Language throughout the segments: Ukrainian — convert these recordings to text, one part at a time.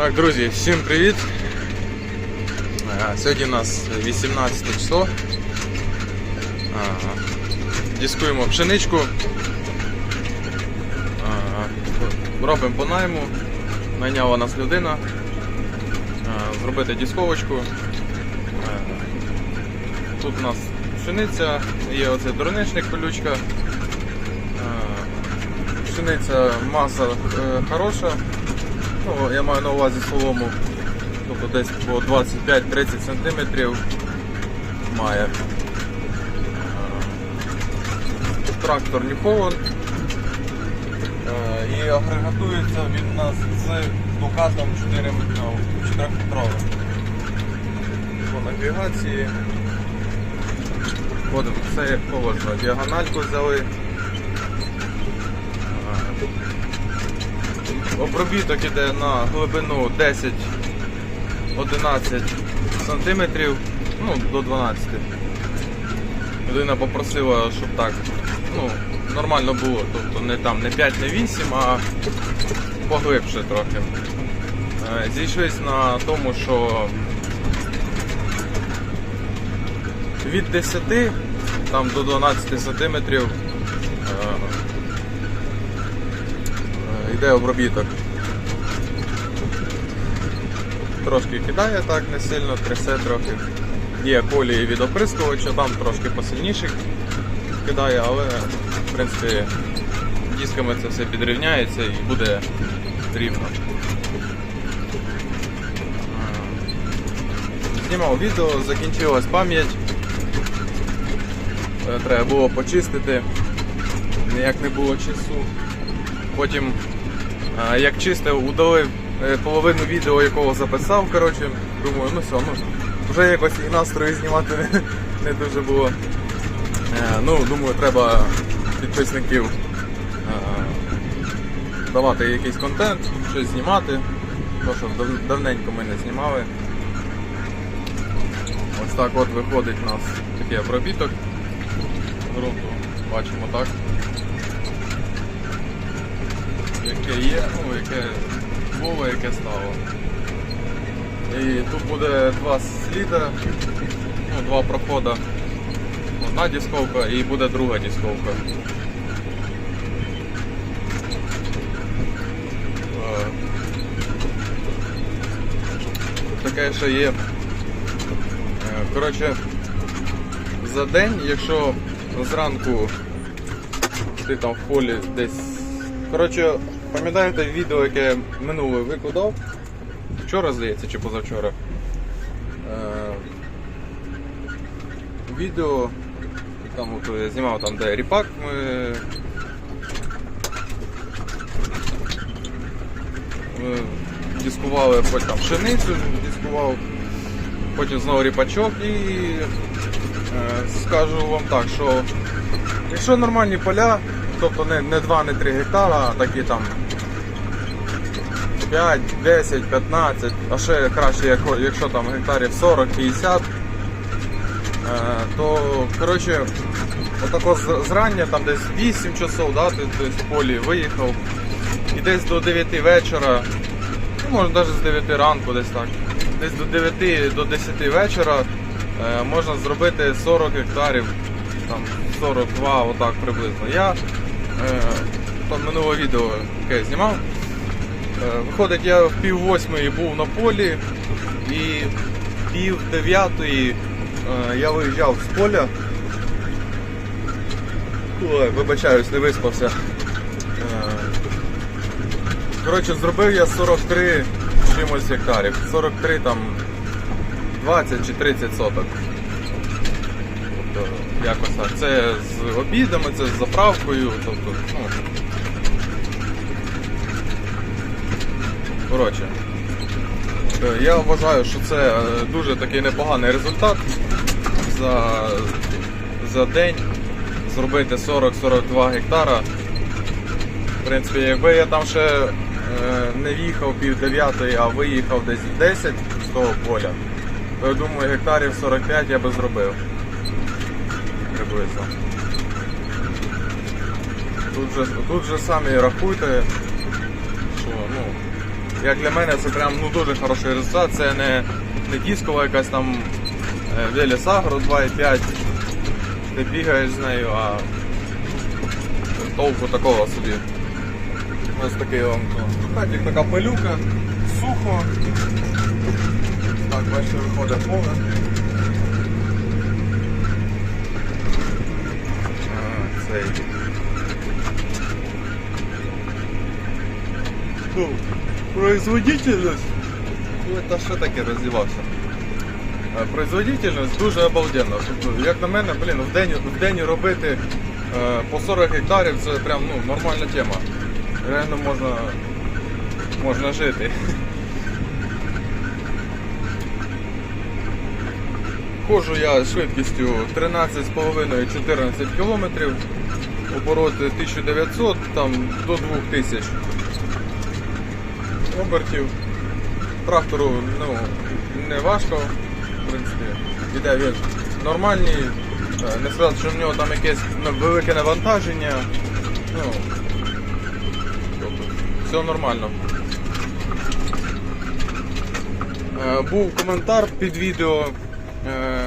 Так, друзі, всім привіт! Е, Сьогодні у нас 18 число. Ага. Дискуємо пшеничку. Робимо по найму. Найняла нас людина. Е, Зробити дисковочку. Е, Тут у нас пшениця, є оцей дорничник колючка. Е, Пшениця маса е, хороша. Ну, я маю на увазі солому. Тобто десь по 25-30 см має. Е, Трактор Ньюхолланд. Е, І агрегатується він у нас з дукатом 4 метровим. По навігації. Ходимо все як положено. Діагональку взяли. Обробіток іде на глибину 10-11 сантиметрів, ну до 12. Людина попросила, щоб так ну, нормально було, тобто не там не 5, не 8, а поглибше трохи. Е, Зійшлись на тому, що від 10 там, до 12 сантиметрів Е, йде обробіток. Трошки кидає так не сильно, трясе трохи. Є колії від оприскувача, там трошки посильніше кидає, але в принципі дисками це все підрівняється і буде рівно. Е, Знімав відео, закінчилась пам'ять. Е, Треба було почистити. Ніяк не було часу. Потім, як чистив, удалив е, половину відео, якого записав. Коротше, думаю, ну все, ну вже якось і настрою знімати не, не дуже було. Е, Ну, думаю, треба підписників е, давати якийсь контент, щось знімати. То, що давненько ми не знімали. Ось так от виходить у нас такий обробіток ґрунту. Бачимо так яке є, ну, яке було, яке стало. І тут буде два сліда, ну, два проходи. Одна дисковка і буде друга дисковка. Е, Таке ще є. Е, Коротше, за день, якщо зранку ти там в полі десь. Коротше, пам'ятаєте відео, яке минуле викладав? Вчора, здається, чи позавчора. Е, відео там от я знімав там, де ріпак ми. ми дискували потім там пшеницю, дискував, потім знову ріпачок і е, скажу вам так, що якщо нормальні поля, тобто не, не 2, не 3 гектара, а такі там 5, 10, 15, а ще краще, якщо там гектарів 40-50, е, то коротше, отако зрання, там десь 8 часов, да, ти, ти з полі виїхав, і десь до 9 вечора, ну може навіть з 9 ранку десь так, десь до 9 до 10 вечора е, можна зробити 40 гектарів, там 42, отак приблизно. Я там минуле відео яке я знімав. Е, Виходить, я в пів восьмої був на полі і пів дев'ятої е, я виїжджав з поля. Ой, вибачаюсь, не виспався. Е, Коротше, зробив я 43 чимось гектарів. 43 там 20 чи 30 соток. Тобто, якось так. Це з обідами, це з заправкою. Тобто, ну, Коротше, е, я вважаю, що це е, дуже такий непоганий результат за, за день зробити 40-42 гектара. В принципі, якби я там ще е, не в'їхав пів дев'ятої, а виїхав десь 10 з того поля, то я думаю, гектарів 45 я би зробив. Приблизно. Тут же, тут же самі рахуйте, що ну, Як для мене це прям ну, дуже хороший результат. Це не, не дискова якась там е, Велісагро 2,5. Ти бігаєш з нею, а толку такого собі. Ось такий вам хатик, така пилюка, сухо. Так, бачите, виходить поле. А, цей. Ну, производительность. Ну, это що таке роздівався? Е, Производительність дуже обалденна. Як на мене, блін, в день, в день робити е, по 40 гектарів це прям ну, нормальна тема. Реально можна, можна жити. Ходжу я швидкістю 13,5-14 км, обороти 1900 там, до 2000 обертів. Трактору ну, не важко, в принципі, іде він нормальний. Е, Не сказати, що в нього там якесь велике навантаження. Ну, тобто, все нормально. Е, Був коментар під відео. е,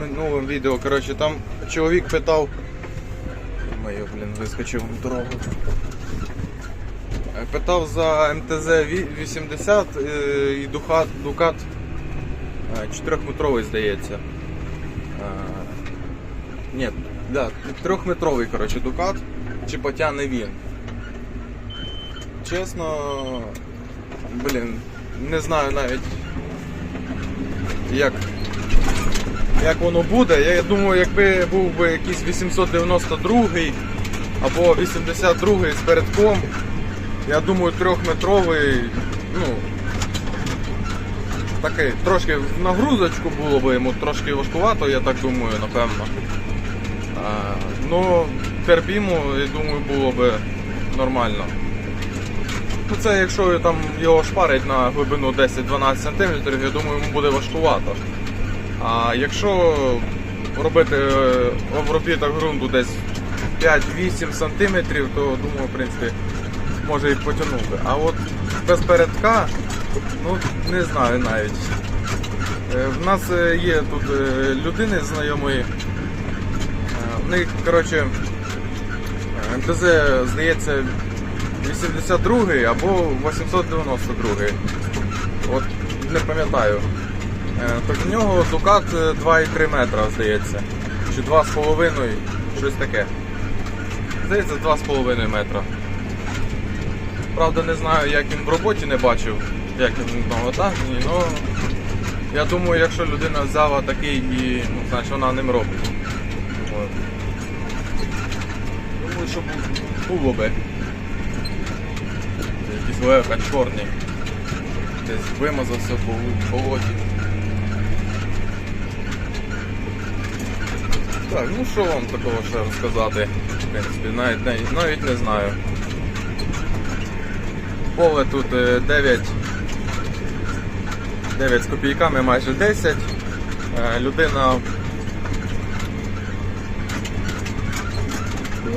Минулим відео, коротше, там чоловік питав. Моє, блін, вискочив дорогу. Е, Питав за МТЗ Ві- 80 е, і Дукат, Дукат 4-метровий, здається. Е, Ні, да, 3-метровий, коротше, Дукат. Чи потягне він. Чесно, блін, не знаю навіть як, як воно буде. Я думаю, якби був би якийсь 892 або 82 з передком, я думаю, трьохметровий, ну, такий, трошки в нагрузочку було б йому трошки важкувато, я так думаю, напевно. А, ну, терпімо, я думаю, було б нормально. Ну, це якщо там його шпарить на глибину 10-12 см, я думаю, йому буде важкувато. А якщо робити е, обробіток ґрунту десь 5-8 см, то думаю, в принципі, може і потягнути. А от без передка, ну не знаю навіть. Е, В нас е, є тут е, людини знайомої. Е, В них, коротше, е, МТЗ, здається, 82 або 892. От не пам'ятаю. Е, Так в нього Дукат е, 2,3 метра, здається. Чи 2,5, щось таке. Здається, 2,5 метра. Правда, не знаю, як він в роботі не бачив, як він на навантаженні, але я думаю, якщо людина взяла такий і ну, значить вона ним робить. Думаю, що було би. Якийсь леха чорний. Десь вимазався по болоті. Так, ну що вам такого ще розказати? В принципі, навіть, навіть, навіть не знаю. Поле тут е, 9, 9 з копійками, майже 10. Е, Людина.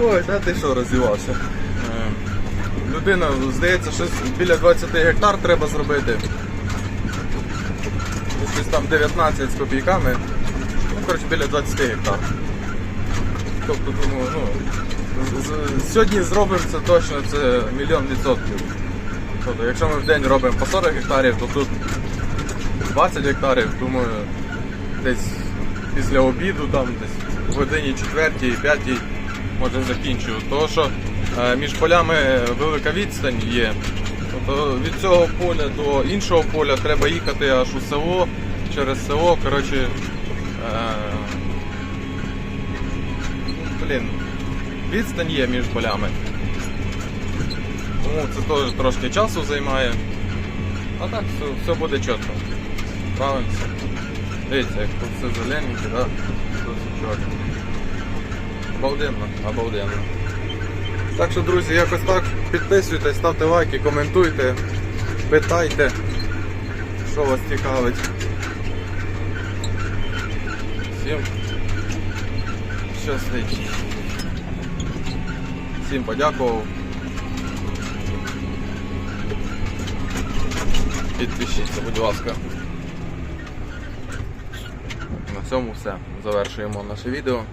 Ой, та ти що роздівався? Е, Людина, здається, щось біля 20 гектар треба зробити. Щось там 19 з копійками. Ну, коротше, біля 20 гектар. Тобто, думаю, ну, сьогодні зробимо це точно, це мільйон відсотків. Тобто, якщо ми в день робимо по 40 гектарів, то тут 20 гектарів, думаю, десь після обіду, там десь в годині 4 5 може закінчу. Тому що е, між полями велика відстань є. Тобто від цього поля до іншого поля треба їхати аж у село, через село. Коротше, е, блін, відстань є між полями. Тому це теж трошки часу займає. А так все, все буде чітко. Справимося. Дивіться, як тут все зелененьке, да? Тут все чітко. Обалденно, обалденно. Так що, друзі, якось так. Підписуйтесь, ставте лайки, коментуйте, питайте, що вас цікавить. Всім щастить. Всім подякував. Підпишіться, будь ласка. На цьому все. Завершуємо наше відео.